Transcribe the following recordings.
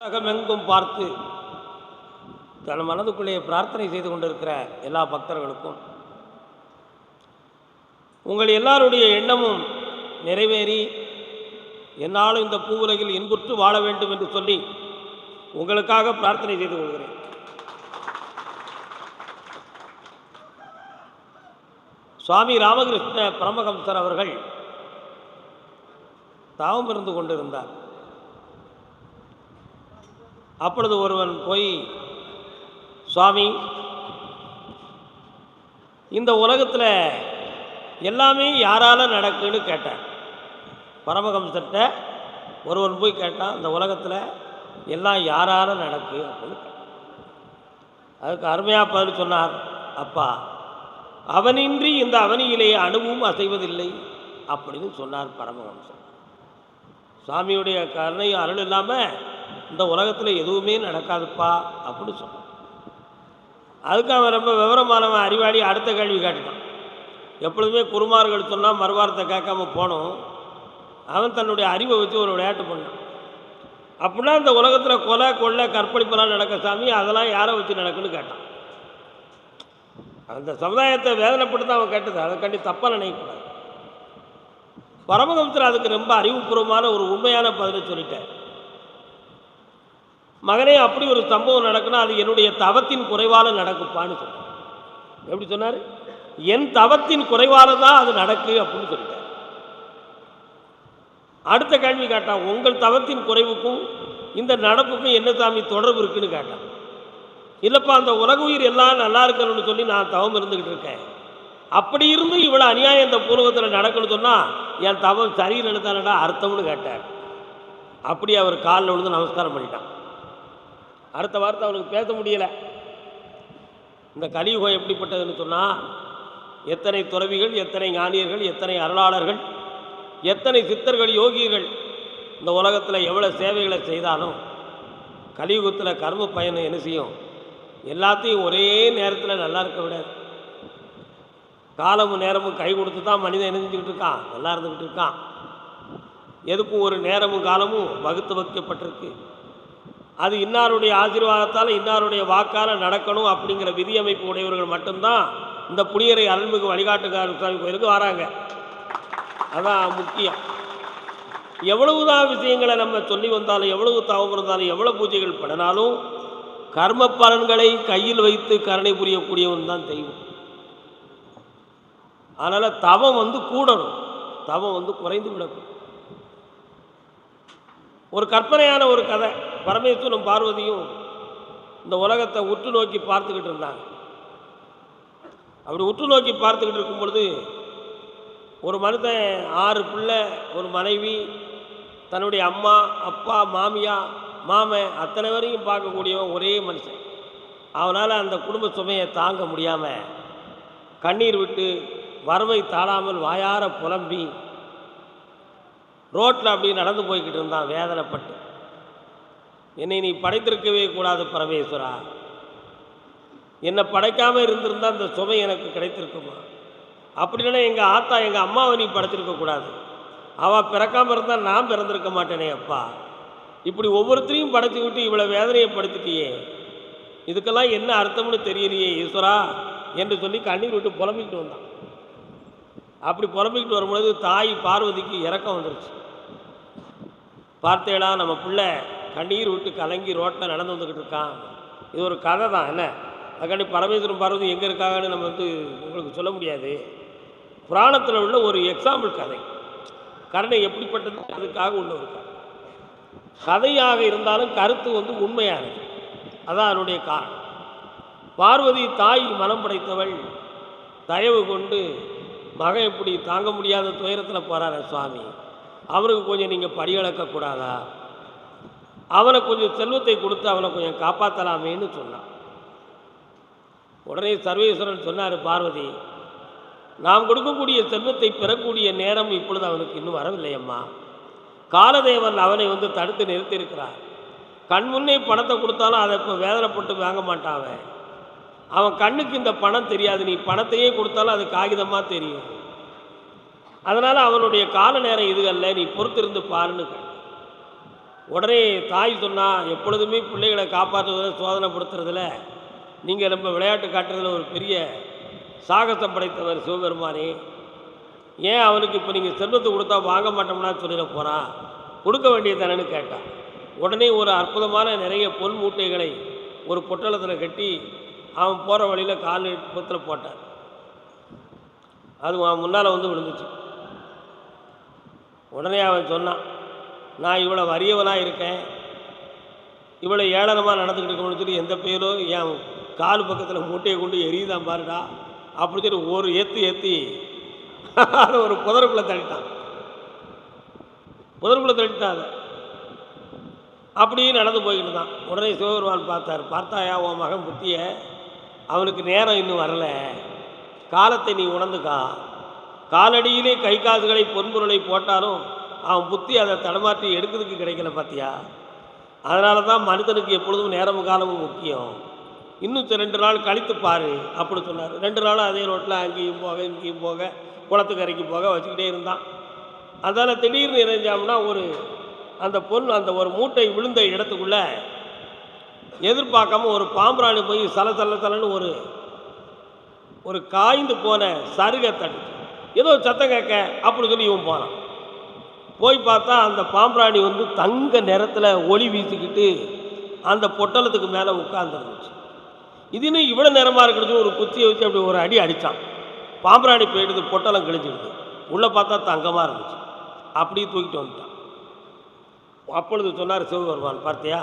உலகமெங்கும் பார்த்து தன் மனதுக்குள்ளே பிரார்த்தனை செய்து கொண்டிருக்கிற எல்லா பக்தர்களுக்கும் உங்கள் எல்லாருடைய எண்ணமும் நிறைவேறி என்னாலும் இந்த பூ உலகில் இன்புற்று வாழ வேண்டும் என்று சொல்லி உங்களுக்காக பிரார்த்தனை செய்து கொள்கிறேன். சுவாமி ராமகிருஷ்ண பரமஹம்சர் அவர்கள் தாவம் இருந்து கொண்டிருந்தார். அப்பொழுது ஒருவன் போய் சுவாமி இந்த உலகத்தில் எல்லாமே யாரால நடக்குன்னு கேட்டான் பரமஹம்சர்கிட்ட ஒருவன் போய் கேட்டான் இந்த உலகத்தில் எல்லாம் யாரால் நடக்கு? அப்படின்னு அதுக்கு அருமையாக பதில் சொன்னார் அப்பா அவனின்றி இந்த அவனியிலே அணுவும் அசைவதில்லை அப்படின்னு சொன்னார் பரமஹம்சர். சுவாமியுடைய கருணையும் அருள் இல்லாமல் இந்த உலகத்தில் எதுவுமே நடக்காதுப்பா அப்படின்னு சொன்னான். அதுக்கு அவன் ரொம்ப விவரமானவன் அறிவாளி அடுத்த கேள்வி கேட்டுட்டான். எப்பொழுதுமே குருமார்கள் சொன்னால் மறுவாரத்தை கேட்காம போனோம். அவன் தன்னுடைய அறிவை வச்சு ஒரு விளையாட்டு பண்ணான். அப்படின்னா இந்த உலகத்தில் கொலை கொள்ளை கற்பழிப்பெல்லாம் நடக்க சாமி அதெல்லாம் யாரை வச்சு நடக்குன்னு கேட்டான். அந்த சமுதாயத்தை வேதனைப்பட்டு தான் அவன் கேட்டது. அதை கண்டி தப்பாக நினைக்கக்கூடாது. பரமகம்சர் அதுக்கு ரொம்ப அறிவுபூர்வமான ஒரு உண்மையான பதிலை சொல்லிட்டார். மகனே அப்படி ஒரு சம்பவம் நடக்குன்னா அது என்னுடைய தவத்தின் குறைவால் நடக்குப்பான்னு சொன்னார் எப்படி சொன்னார்? என் தவத்தின் குறைவால தான் அது நடக்கு அப்படின்னு சொல்லிட்டார். அடுத்த கேள்வி கேட்டான் உங்கள் தவத்தின் குறைவுக்கும் இந்த நடப்புக்கும் என்ன சாமி தொடர்பு இருக்குன்னு கேட்டான். இல்லைப்பா அந்த உலக உயிர் எல்லாம் நல்லா இருக்கணும்னு சொல்லி நான் தவம் இருந்துக்கிட்டு இருக்கேன். அப்படி இருந்து இவ்வளோ அநியாயம் இந்த பூர்வத்தில் நடக்கணும்னு சொன்னால் என் தவம் சரியில் தானடா அர்த்தம்னு கேட்டார். அப்படி அவர் காலில் விழுந்து நமஸ்காரம் பண்ணிட்டான். அடுத்த வார்த்தை அவனுக்கு பேச முடியலை. இந்த கலியுகம் எப்படிப்பட்டதுன்னு சொன்னால் எத்தனை துறவிகள் எத்தனை ஞானியர்கள் எத்தனை அருளாளர்கள் எத்தனை சித்தர்கள் யோகிகள் இந்த உலகத்தில் எவ்வளோ சேவைகளை செய்தாலும் கலியுகத்தில் கர்ம பயணம் என்ன செய்யும்? எல்லாத்தையும் ஒரே நேரத்தில் நல்லா இருக்க விடாது. காலமும் நேரமும் கை கொடுத்து தான் மனிதன் என்ன செஞ்சுக்கிட்டு இருக்கான்? நல்லா இருந்துக்கிட்டு இருக்கான். எதுக்கும் ஒரு நேரமும் காலமும் வகுத்து வைக்கப்பட்டிருக்கு. அது இன்னாருடைய ஆசீர்வாதத்தால் இன்னாருடைய வாக்கால் நடக்கணும் அப்படிங்கிற விதியமைப்பு உடையவர்கள் மட்டும்தான் இந்த புனியரை அருள்மிகு வழிகாட்டுக்கார சுவாமி கோயிலுக்கு வராங்க. அதான் முக்கியம். எவ்வளவுதான் விஷயங்களை நம்ம சொல்லி வந்தாலும் எவ்வளவு தவம் இருந்தாலும் எவ்வளோ பூஜைகள் பண்ணினாலும் கர்ம பலன்களை கையில் வைத்து கருணை புரியக்கூடியவன் தான் தெய்வம். அதனால் தவம் வந்து கூடணும். தவம் வந்து குறைந்து விடக்கூடும் ஒரு கற்பனையான ஒரு கதை. பரமேஸ்வரன் பார்வதியும் இந்த உலகத்தை உற்று நோக்கி பார்த்துக்கிட்டு இருந்தாங்க. அப்படி உற்று நோக்கி பார்த்துக்கிட்டு இருக்கும் பொழுது ஒரு மனுஷன் ஆறு பிள்ளை ஒரு மனைவி தன்னுடைய அம்மா அப்பா மாமியா மாமன் அத்தனை வரையும் பார்க்கக்கூடியவன் ஒரே மனுஷன். அவனால் அந்த குடும்ப சுமையை தாங்க முடியாமல் கண்ணீர் விட்டு வறுமை தாழாமல் வாயார புலம்பி ரோட்டில் அப்படி நடந்து போய்கிட்டு இருந்தான் வேதனைப்பட்டு. என்னை நீ படைத்திருக்கவே கூடாது பரமேஸ்வரா. என்னை படைக்காமல் இருந்திருந்தால் அந்த சுமை எனக்கு கிடைத்திருக்குமா? அப்படி இல்லைன்னா எங்கள் ஆத்தா எங்கள் அம்மாவை நீ படைத்திருக்க கூடாது. அவள் பிறக்காமல் இருந்தால் நான் பிறந்திருக்க மாட்டேனே அப்பா. இப்படி ஒவ்வொருத்தரையும் படைச்சி விட்டு இவ்வளோ வேதனையை படுத்திட்டியே. இதுக்கெல்லாம் என்ன அர்த்தம்னு தெரியலையே ஈஸ்வரா என்று சொல்லி கண்ணீர் விட்டு புலம்பிக்கிட்டு வந்தான். அப்படி புலம்பிக்கிட்டு வரும்பொழுது தாய் பார்வதிக்கு இறக்கம் வந்துருச்சு. பார்த்தேடா நம்ம பிள்ளை கண்ணீர் விட்டு கலங்கி ரோட்டில் நடந்து வந்துக்கிட்டு இருக்கான். இது ஒரு கதை தான் என்ன? அதுக்காண்டி பரமேஸ்வரன் பார்வதி எங்கே இருக்காங்கன்னு நம்ம வந்து உங்களுக்கு சொல்ல முடியாது. புராணத்தில் உள்ள ஒரு எக்ஸாம்பிள் கதை. கருணை எப்படிப்பட்டது? அதுக்காக உள்ள ஒரு கதை. கதையாக இருந்தாலும் கருத்து வந்து உண்மையானது. அதான் அதனுடைய காரணம். பார்வதி தாய் மனம் படைத்தவள் தயவு கொண்டு மகன் இப்படி தாங்க முடியாத துயரத்தில் போகிறார சுவாமி. அவனுக்கு கொஞ்சம் நீங்கள் படியளக்கக்கூடாதா அவனை கொஞ்சம் செல்வத்தை கொடுத்து அவனை கொஞ்சம் காப்பாற்றலாமேன்னு சொன்னான். உடனே சர்வேஸ்வரன் சொன்னார் பார்வதி நாம் கொடுக்கக்கூடிய செல்வத்தை பெறக்கூடிய நேரம் இப்பொழுது அவனுக்கு இன்னும் வரவில்லை அம்மா காலதேவன் அவனை வந்து தடுத்து நிறுத்தியிருக்கிறார். கண் முன்னே பணத்தை கொடுத்தாலும் அதை இப்போ வேதனைப்பட்டு வாங்க மாட்டான் அவன் கண்ணுக்கு இந்த பணம் தெரியாது. நீ பணத்தையே கொடுத்தாலும் அது காகிதமாக தெரியும். அதனால் அவனுடைய கால நேரம் இது அல்ல. நீ பொறுத்திருந்து பாருன்னு உடனே தாய் சொன்னா எப்பொழுதுமே பிள்ளைகளை காப்பாற்றுவதில் சோதனைப்படுத்துறதுல நீங்கள் ரொம்ப விளையாட்டு காட்டுறதுல ஒரு பெரிய சாகசம் படைத்தவர் சிவபெருமானே. ஏன் அவனுக்கு இப்போ நீங்கள் செல்வத்தை கொடுத்தா வாங்க மாட்டோம்னா சொல்லிட போகிறான் கொடுக்க வேண்டியதானு கேட்டான். உடனே ஒரு அற்புதமான நிறைய பொன் மூட்டைகளை ஒரு பொட்டலத்தில் கட்டி அவன் போகிற வழியில் கால் பத்தில் போட்டான். அது அவன் முன்னால் வந்து விழுந்துச்சு. உடனே அவன் சொன்னான் நான் இவ்வளோ வறியவனாக இருக்கேன். இவ்வளோ ஏளனமாக நடந்துக்கிட்டு இருக்கணும்னு சொல்லி எந்த பேரோ என் கால் பக்கத்தில் மூட்டையை கொண்டு எரியுதான் பாருடா அப்படி சொல்லி ஒரு ஏற்றி ஏற்றி அதை ஒரு புதருக்குள்ளே தள்ளிட்டான். புதருக்குள்ளே தள்ளிட்டான் அதை அப்படியே நடந்து போய்கிட்டு தான் உடனே சிவபெருமான் பார்த்தார். பார்த்தாயா உன் மகன் புத்தியை? அவனுக்கு நேரம் இன்னும் வரல. காலத்தை நீ உணர்ந்துக்கா. காலடியிலே கை காசுகளை பொன்பொருளை போட்டாலும் அவன் புத்தி அதை தடமாற்றி எடுக்கிறதுக்கு கிடைக்கல பார்த்தியா அதனால தான் மனிதனுக்கு எப்பொழுதும் நேரமும் காலமும் முக்கியம். இன்னும் ரெண்டு நாள் கழித்து பாரு அப்படி சொன்னார். ரெண்டு நாளும் அதே ரோட்டில் அங்கேயும் போக இங்கேயும் போக குளத்துக்கரைக்கு போக வச்சுக்கிட்டே இருந்தான். அதனால் திடீர்னு இறைஞ்சாம்னா ஒரு அந்த பொருள் அந்த ஒரு மூட்டை விழுந்த இடத்துக்குள்ளே எதிர்பார்க்காம ஒரு பாம்பராணி போய் சல சல சலன்னு ஒரு ஒரு காய்ந்து போன சருகை தட்டு. ஏதோ சத்தம் கேட்க அப்படின்னு சொல்லி இவன் போனான் போய் பார்த்தா அந்த பாம்பராணி வந்து தங்க நிறத்தில் ஒளி வீசிக்கிட்டு அந்த பொட்டலத்துக்கு மேலே உட்காந்துருந்துச்சு இதுன்னு இவ்வளோ நேரமாக இருக்கிறது ஒரு குச்சியை வச்சு அப்படி ஒரு அடி அடித்தான் பாம்பராணி போயிடுது பொட்டலம் கிழிஞ்சிடுது. உள்ளே பார்த்தா தங்கமாக இருந்துச்சு. அப்படியே தூக்கிட்டு வந்துட்டான். அப்பொழுது சொன்னார் சிவபெருமான் பார்த்தியா?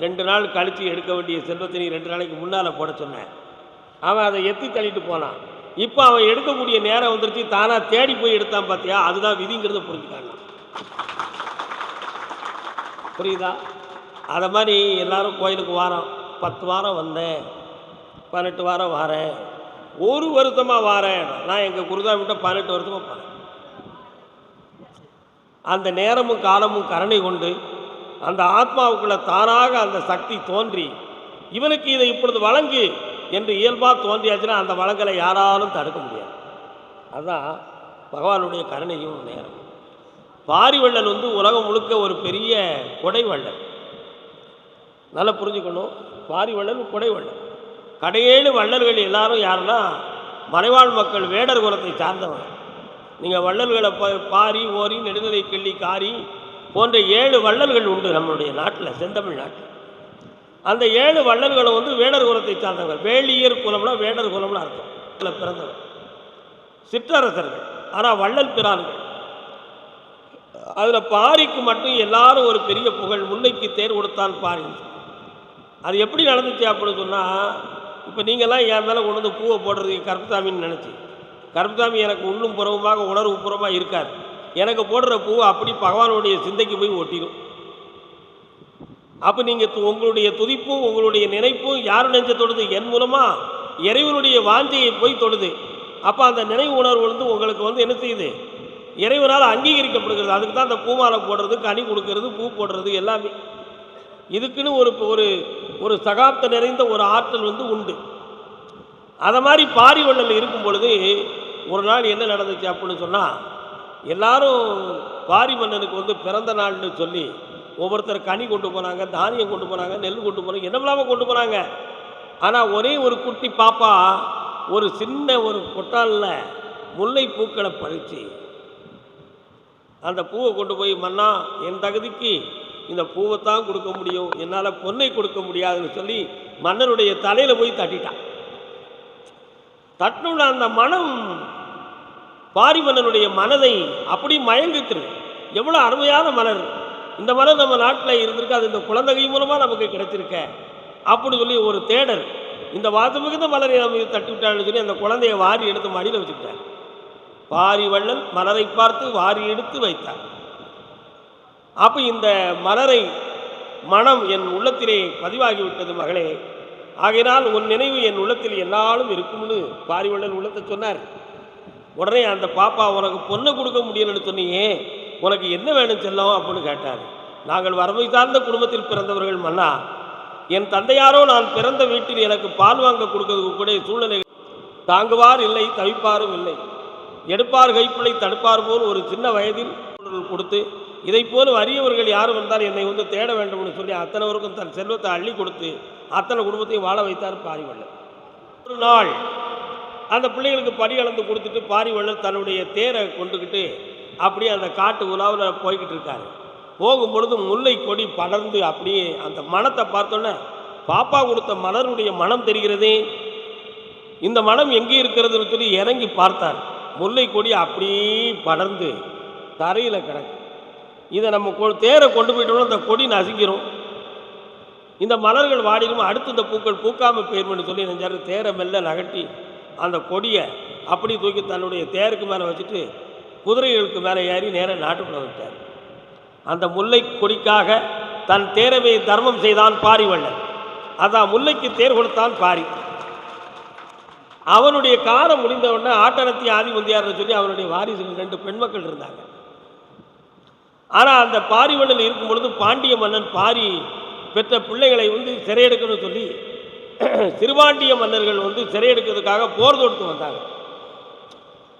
ரெண்டு நாள் கழித்து எடுக்க வேண்டிய செல்வத்தை நீ ரெண்டு நாளைக்கு முன்னால் போட சொன்னேன். அவன் அதை எத்தி தள்ளிட்டு போனான். இப்போ அவன் எடுக்கக்கூடிய நேரம் வந்துருச்சு தானாக தேடி போய் எடுத்தான் பார்த்தியா அதுதான் விதிங்கிறத புரிஞ்சுக்காங்க. புரியுதா? அதை மாதிரி எல்லோரும் கோயிலுக்கு வாரம் பத்து வாரம் வந்தேன். பதினெட்டு வாரம் வாரேன். ஒரு வருஷமாக வாரேன். நான் எங்கள் குருதாமிட்ட பதினெட்டு வருஷமாக போனேன். அந்த நேரமும் காலமும் கருணை கொண்டு அந்த ஆத்மாவுக்குள்ள தானாக அந்த சக்தி தோன்றி இவனுக்கு இதை இப்பொழுது வழங்கு என்று இயல்பாக தோன்றியாச்சுன்னா அந்த வழங்கலை யாராலும் தடுக்க முடியாது. அதுதான் பகவானுடைய கருணையும் நேரம். பாரிவள்ளல் வந்து உலகம் முழுக்க ஒரு பெரிய கொடைவள்ளல். நல்லா புரிஞ்சுக்கணும். பாரிவள்ளல் கொடைவள்ளல். கடையேழு வள்ளல்கள் எல்லாரும் யாருன்னா மறைவாழ் மக்கள் வேடர் குலத்தை சார்ந்தவங்க. நீங்கள் வள்ளல்களை பா பாரி ஓரி நெடுநிலை கிள்ளி காரி போன்ற ஏழு வள்ளல்கள் உண்டு நம்மளுடைய நாட்டில் செந்தமிழ் நாட்டில். அந்த ஏழு வள்ளல்களும் வந்து வேடர் குலத்தை சார்ந்தவங்க வேளியர் குலம்னா வேடர் குலம்னு அர்த்தம். இதில் பிறந்தவர். சிற்றரசர்கள் ஆனால் வள்ளல் பிரான்கள். அதில் பாரிக்கு மட்டும் எல்லாரும் ஒரு பெரிய புகழ் முல்லைக்கு தேர் கொடுத்தான் பாரி. அது எப்படி நடந்துச்சு அப்படின்னு சொன்னால் இப்போ நீங்கள்லாம் என் மேலே கொண்டு வந்து பூவை போடுறதுக்கு கருப்புசாமின்னு நினச்சி. கருப்புசாமி எனக்கு உள்ளும் புறவுமாக உணர்வு புறமாக இருக்கார். எனக்கு போடுற பூவை அப்படி பகவானுடைய சிந்தைக்கு போய் ஒட்டிடும் அப்போ நீங்கள் உங்களுடைய துதிப்பும் உங்களுடைய நினைப்பும் யார் நெஞ்ச தொடுது? என் மூலமாக இறைவனுடைய வாஞ்சையை போய் தொடுது. அப்போ அந்த நினைவு உணர்வு வந்து உங்களுக்கு வந்து என்ன செய்யுது? இறைவனால் அங்கீகரிக்கப்படுகிறது. அதுக்கு தான் அந்த பூமாலை போடுறது கனி கொடுக்கறது பூ போடுறது எல்லாமே. இதுக்குன்னு ஒரு ஒரு ஒரு சகாப்த நிறைந்த ஒரு ஆற்றல் வந்து உண்டு. அதை மாதிரி பாரிவள்ளல் இருக்கும் பொழுது ஒரு நாள் என்ன நடந்துச்சு அப்படின்னு சொன்னால் எல்லாரும் பாரி மன்னனுக்கு வந்து பிறந்த நாள்னு சொல்லி ஒவ்வொருத்தர் கனி கொண்டு போனாங்க தானியம் கொண்டு போனாங்க நெல் கொண்டு போனாங்க என்னமில்லாமல் கொண்டு போனாங்க. ஆனால் ஒரே ஒரு குட்டி பாப்பா ஒரு சின்ன ஒரு கொட்டாலில் முல்லை பூக்களை பறித்து அந்த பூவை கொண்டு போய் மன்னா என் தகுதிக்கு இந்த பூவை தான் கொடுக்க முடியும். என்னால் பொன்னை கொடுக்க முடியாதுன்னு சொல்லி மன்னனுடைய தலையில் போய் தட்டிட்டான். தட்டுன அந்த மனம் பாரிமன்னனுடைய மனதை அப்படி மயங்கித்துரு எவ்வளோ அருமையான மலர். இந்த மலர் நம்ம நாட்டில் இருந்திருக்கு. அது இந்த குழந்தை மூலமாக நமக்கு கிடைச்சிருக்க அப்படி சொல்லி ஒரு தேடல். இந்த வாத்து மிகுந்த மலரை நம்ம தட்டி விட்டாள்னு சொல்லி அந்த குழந்தையை வாரி எடுத்து மடியில் வச்சுக்கிட்டார். பாரிவள்ளன் மலரை பார்த்து வாரி எடுத்து வைத்தார். அப்போ இந்த மலரை மனம் என் உள்ளத்திலே பதிவாகிவிட்டது மகளே. ஆகையினால் உன் நினைவு என் உள்ளத்தில் என்னாலும் இருக்கும்னு பாரிவள்ளல் உள்ளத்தை சொன்னார். உடனே அந்த பாப்பா உனக்கு பொண்ணை கொடுக்க முடியலன்னு சொன்னியே உனக்கு என்ன வேணும் செல்லம் அப்படின்னு கேட்டார். நாங்கள் வறுமை சார்ந்த குடும்பத்தில் பிறந்தவர்கள் மன்னா என் தந்தையாரோ நான் பிறந்த வீட்டில் எனக்கு பால் வாங்க கொடுக்கறதுக்கு கூட சூழ்நிலை தாங்குவார் இல்லை தவிப்பாரும் இல்லை. எடுப்பார் கைப்பிள்ளை தடுப்பார் போல் ஒரு சின்ன வயதில் கொடுத்து இதை போல வறியவர்கள் யாரும் வந்தால் என்னை வந்து தேட வேண்டும்னு சொல்லி அத்தனைவருக்கும் தன் செல்வத்தை அள்ளி கொடுத்து அத்தனை குடும்பத்தையும் வாழ வைத்தார் பாரிவள்ளல் ஒரு நாள் அந்த பிள்ளைகளுக்கு படி அளந்து கொடுத்துட்டு பாரிவள்ளல் தன்னுடைய தேரை கொண்டுக்கிட்டு அப்படியே அந்த காட்டு உலாவில் போய்கிட்டு இருக்காரு. போகும் பொழுது முல்லை கொடி படர்ந்து அப்படியே அந்த மனத்தை பார்த்தோன்னே பாப்பா கொடுத்த மலருடைய மனம் தெரிகிறதே? இந்த மனம் எங்கே இருக்கிறதுன்னு சொல்லி இறங்கி பார்த்தார். முல்லை கொடி அப்படியே படர்ந்து தரையில் கிடக்கு. இதை நம்ம கொ தேரை கொண்டு போயிட்டோம்னா இந்த கொடி நசுக்கிறோம் இந்த மலர்கள் வாடிடும் அடுத்து இந்த பூக்கள் பூக்காமல் போயிருமென்னு சொல்லி நெஞ்சாரு தேரை மெல்ல நகட்டி அந்த கொடியை அப்படி தூக்கி தன்னுடைய தேருக்கு மேலே வச்சுட்டு குதிரைகளுக்கு மேலே ஏறி நேராக நாட்டுக்குள்ள விட்டார் அந்த முல்லை கொடிக்காக தன் தேரவை தர்மம் செய்தான் பாரிவள்ளன் அதான் முல்லைக்கு தேர் கொடுத்தான் பாரி. அவனுடைய காலம் முடிந்த உடனே ஆட்டனத்தி ஆதிபந்தியார்னு சொல்லி அவனுடைய வாரிசுகள் ரெண்டு பெண் மக்கள் இருந்தாங்க. ஆனால் அந்த பாரிவள்ளல் இருக்கும் பொழுது பாண்டிய மன்னன் பாரி பெற்ற பிள்ளைகளை வந்து சிறையெடுக்கணும்னு சொல்லி சிறுபாண்டிய மன்னர்கள் வந்து சிறையெடுக்கிறதுக்காக போர் தொடுத்து வந்தாங்க.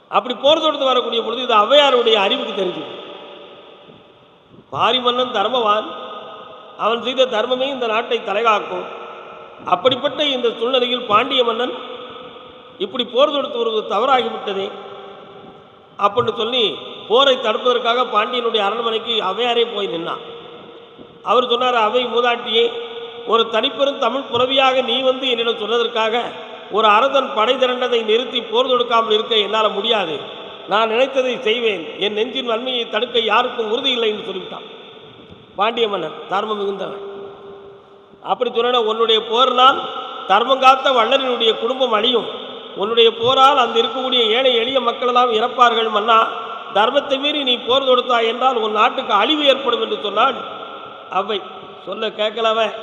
அப்படி போர் தொடுத்து வரக்கூடிய பொழுது இது ஔவையாருடைய அறிவுக்கு தெரிஞ்சது. பாரி மன்னன் தர்மவான். அவன் செய்த தர்மமே இந்த நாட்டை தலைகாக்கும். அப்படிப்பட்ட இந்த சூழ்நிலையில் பாண்டிய மன்னன் இப்படி போர் தொடுத்து வருவது தவறாகிவிட்டதே. அப்படின்னு சொல்லி போரை தடுப்பதற்காக பாண்டியனுடைய அரண்மனைக்கு அவையாரே போய் நின்னான். அவர் சொன்னார் அவை மூதாட்டியே ஒரு தனிப்பெரும் தமிழ் புலவியாக நீ வந்து என்னிடம் சொன்னதற்காக ஒரு அரசன் படை திரண்டதை நிறுத்தி போர் தொடுக்காமல் இருக்க என்னால் முடியாது. நான் நினைத்ததை செய்வேன். என் நெஞ்சின் வன்மையை தடுக்க யாருக்கும் உறுதி இல்லை என்று சொல்லிவிட்டான். பாண்டிய மன்னன் தர்மம் மிகுந்தவன். அப்படி சொன்ன உன்னுடைய போரினால் தர்மம் காத்த வள்ளலினுடைய குடும்பம் அழியும். உன்னுடைய போரால் அந்த இருக்கக்கூடிய ஏழை எளிய மக்களெல்லாம் இறப்பார்கள் மன்னா. தர்மத்தை மீறி நீ போர் தொடுத்தாய் என்றால் உன் நாட்டுக்கு அழிவு ஏற்படும் என்று சொன்னான் அவை சொல்ல கேட்கலவன்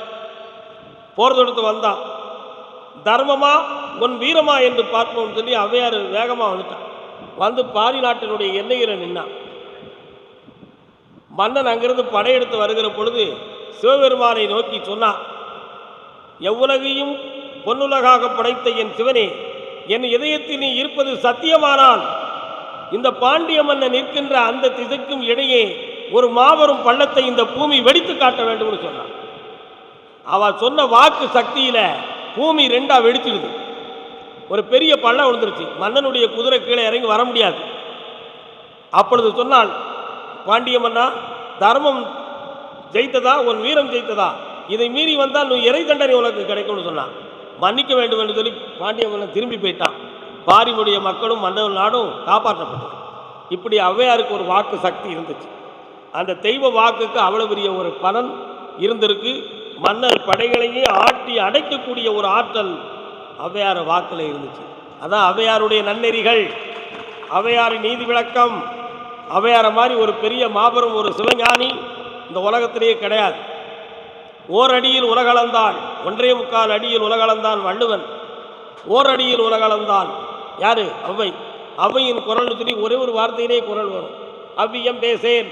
போர் தொடுத்து வந்தான். தர்மமா? உன் வீரமா? என்று பார்ப்போம்னு சொல்லி அவ்வையார் வேகமாக வந்துட்டான் வந்து பாரி நாட்டினுடைய எல்லையில் நின்னான் மன்னன் அங்கிருந்து படையெடுத்து வருகிற பொழுது சிவபெருமானை நோக்கி சொன்னான் எவ்வுலகையும் பொன்னுலகாக படைத்த என் சிவனே என் இதயத்தில் நீ இருப்பது சத்தியமானால் இந்த பாண்டிய மன்னன் நிற்கின்ற அந்த திசைக்கும் இடையே ஒரு மாபெரும் பள்ளத்தை இந்த பூமி வெடித்து காட்ட வேண்டும்னு சொன்னான் அவ சொன்ன வாக்கு சக்தியில் பூமி ரெண்டாக வெடிச்சிடுது. ஒரு பெரிய பள்ளம் விழுந்துருச்சு. மன்னனுடைய குதிரை கீழே இறங்கி வர முடியாது. அப்பொழுது சொன்னால் பாண்டிய மன்னா தர்மம் ஜெயித்ததா? உன் வீரம் ஜெயித்ததா? இதை மீறி வந்தால் நீ இறை தண்டனை உனக்கு கிடைக்கும்னு சொன்னான். மன்னிக்க வேண்டும் என்று சொல்லி பாண்டிய மன்னன் திரும்பி போயிட்டான். பாரிமுடைய மக்களும் மன்னன் நாடும் காப்பாற்றப்பட்டது. இப்படி ஔவையாருக்கு ஒரு வாக்கு சக்தி இருந்துச்சு. அந்த தெய்வ வாக்குக்கு அவ்வளவு பெரிய ஒரு பலன் இருந்திருக்கு. மன்னர் படைகளையே ஆட்டி அடைக்கக்கூடிய ஒரு ஆற்றல் ஔவையார் வாக்கில் இருந்துச்சு. அதான் அவையாருடைய நன்னெறிகள். ஔவையாரின் நீதி விளக்கம். அவையாரை மாதிரி ஒரு பெரிய மாபெரும் ஒரு சிவஞானி இந்த உலகத்திலேயே கிடையாது. ஓர் அடியில் உலகளந்தான். ஒன்றே முக்கால் அடியில் உலகளந்தான் வள்ளுவன். ஓர் அடியில் உலகளந்தான். யாரு? அவ்வை அவையின் குரல் சொல்லி ஒரே ஒரு வார்த்தையிலே குரல் வரும். அவ்வியம் பேசேன்.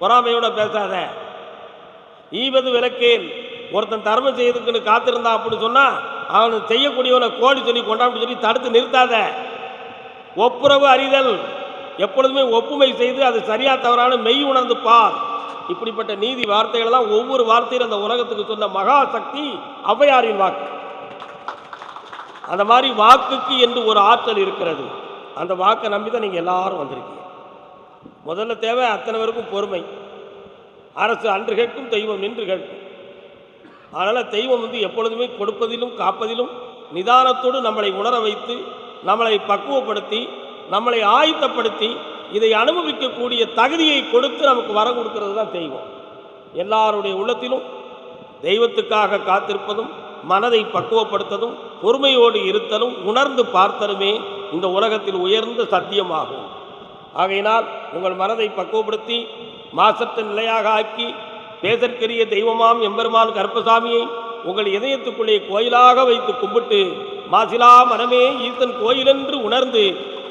பொறாமையோட பேசாத. ஈவது விளக்கேன். ஒருத்தன் தர்மம் செய்யறதுக்குன்னு காத்திருந்தான் அப்படின்னு சொன்னால் அவன் செய்யக்கூடியவனை கோடி சொல்லி கொண்டாந்து சொல்லி தடுத்து நிறுத்தாத. ஒப்புரவு அறிதல். எப்பொழுதுமே ஒப்புமை செய்து அது சரியா தவறான மெய் உணர்ந்து பார். இப்படிப்பட்ட நீதி வார்த்தைகள் தான் ஒவ்வொரு வார்த்தையும் அந்த உலகத்துக்கு சொன்ன மகா சக்தி ஔவையாரின் வாக்கு. அந்த மாதிரி வாக்குக்கு என்று ஒரு ஆற்றல் இருக்கிறது. அந்த வாக்கை நம்பி தான் நீங்கள் எல்லாரும் வந்திருக்கீங்க. முதல்ல தேவை அத்தனை பேருக்கும் பொறுமை. அரசு அன்று கேட்கும் தெய்வம் நின்று கேட்கும். அதனால் தெய்வம் வந்து எப்பொழுதுமே கொடுப்பதிலும் காப்பதிலும் நிதானத்தோடு நம்மளை உணர வைத்து நம்மளை பக்குவப்படுத்தி நம்மளை ஆயத்தப்படுத்தி இதை அனுபவிக்கக்கூடிய தகுதியை கொடுத்து நமக்கு வர கொடுக்கிறது தான் தெய்வம். எல்லாருடைய உள்ளத்திலும் தெய்வத்துக்காக காத்திருப்பதும் மனதை பக்குவப்படுத்ததும் பொறுமையோடு இருத்தலும் உணர்ந்து பார்த்தலுமே இந்த உலகத்தில் உயர்ந்த சத்தியமாகும். ஆகையினால் உங்கள் மனதை பக்குவப்படுத்தி மாசற்ற நிலையாக ஆக்கி பேசற்கரிய தெய்வமாம் எம்பெருமான் கருப்பசாமியை உங்கள் இதயத்துக்குள்ளே கோயிலாக வைத்து கும்பிட்டு மாசிலா மனமே ஈசன் கோயிலென்று உணர்ந்து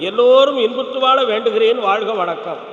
எல்லோரும் இன்புற்று வாழ வேண்டுகிறேன் வாழ்க வணக்கம்.